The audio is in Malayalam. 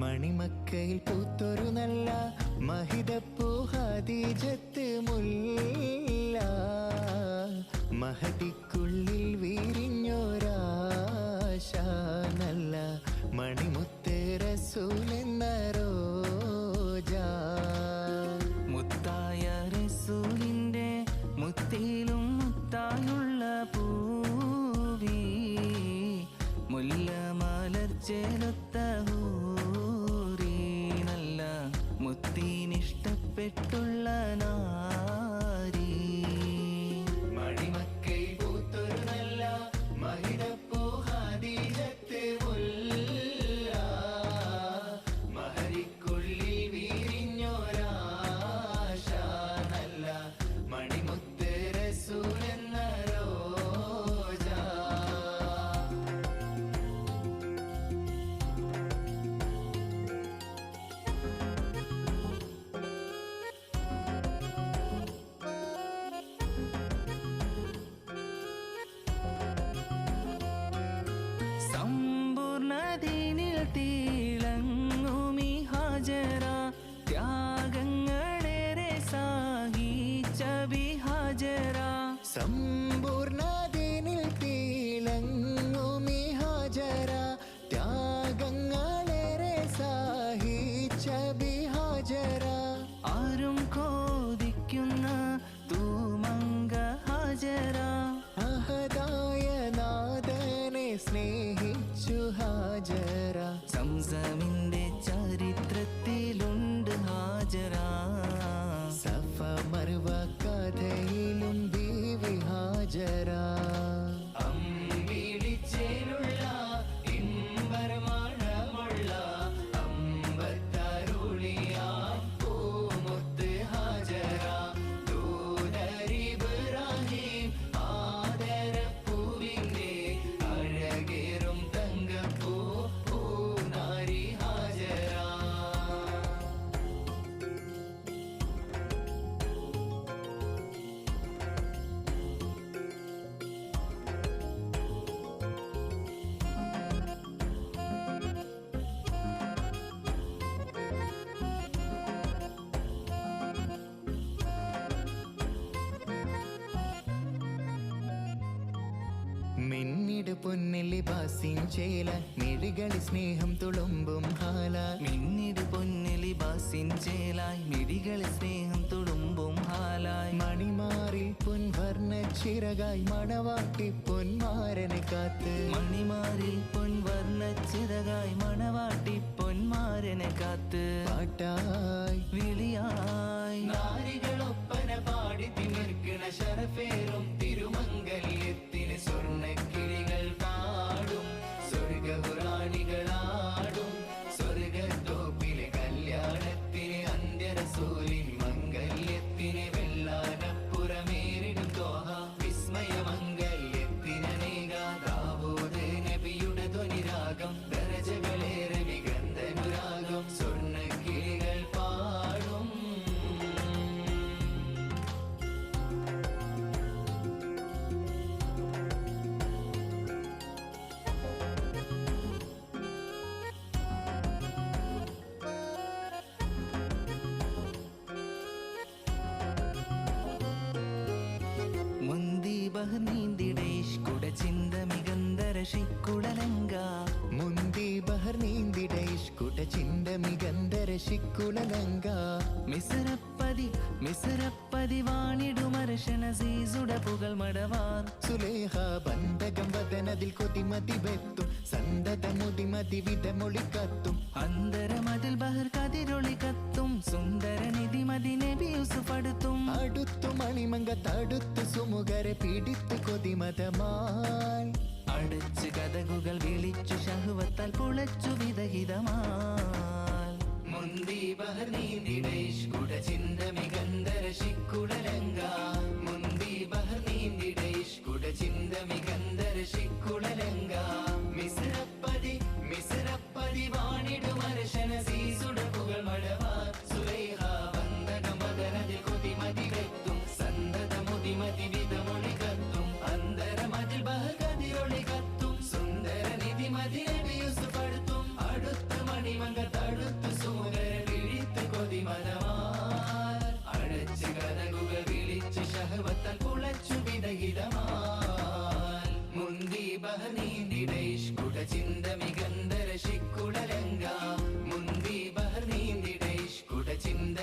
മണിമക്കയിൽ പൂത്തൊരു നല്ല മഹിതപ്പൂ ഹാദിജത്ത് മുല്ല. മഹതിക്കുള്ളിൽ വീരിഞ്ഞോരാശ നല്ല മണിമുത്ത് റസൂലെന്ന മുത്തായ റസൂലിന്റെ മുത്തിലും മുത്തായുള്ള പൂവി. മുല്ല മാലർ നല്ല മുത്തിനിഷ്ടപ്പെട്ടുള്ള നാരി സമ്പൂർണദിനിൽ തിളങ്ങുമി ഹാജര. ത്യാഗങ്ങളേറെ സാഹിച്ച ബിഹാജര. ആരും കോതിക്കുന്ന തൂമങ്ക ഹാജര. അഹദായ നാദനെ സ്നേഹിച്ചു ഹാജര. സംസമിന്റെ ചരിത്രത്തിലുണ്ട് മിന്നിട് പൊന്നിലെ ബാസിൻ ചേല മിഴികളി സ്നേഹം തുളുമ്പും ഹാല. മിന്നിട് പൊന്നിലെ ബാസിൻ ചേലായി മിഴികളി സ്നേഹം തുളുമ്പും ഹാലായി. മണിമാറിൽ പൊൻവർണ ചിറകായി മണവാട്ടി പൊന്മാരനെ കാത്ത്. മണിമാറിൽ പൊൻവർണ ചിറകായി മണവാട്ടി പൊന്മാരനെ കാത്ത്. പാട്ടായി. വിളിയായി. നാരികളൊപ്പന പാടി തിമിർക്കണ ശരഫേറും തിരുമംഗല്യത്തിന് ശിക്കുലലങ്ക മിസരപ്പതി മിസരപ്പതി വാണിടുമരശന സീസുട പുകൾ മടവാർ. സുലേഹ ബന്ധകം വതനതിൽ കൊതിമതി വെത്തും. സന്തത മുതിമതി വിധമൊളി കത്തും. അന്തരമതിൽ ബഹർ കതിരൊളി കത്തും. സുന്ദര നിധിമതി നബി യൂസുഫടുത്തും അടുത്തു. തടുത്തു സുമുഖരെ പിടിത്ത് കൊതിമതമാൽ. അടച്ച് കഥകുകൾ വിളിച്ചു ശഹുവത്താൽ പുളച്ചു വിദഹിതമാൽ മുന്തി നീ കുട ചിന്ത നീന്തിടേഷ് കുടചിന്ത മുന്തി ബഹർ നീന്തിടേഷ് കുടചിന്ത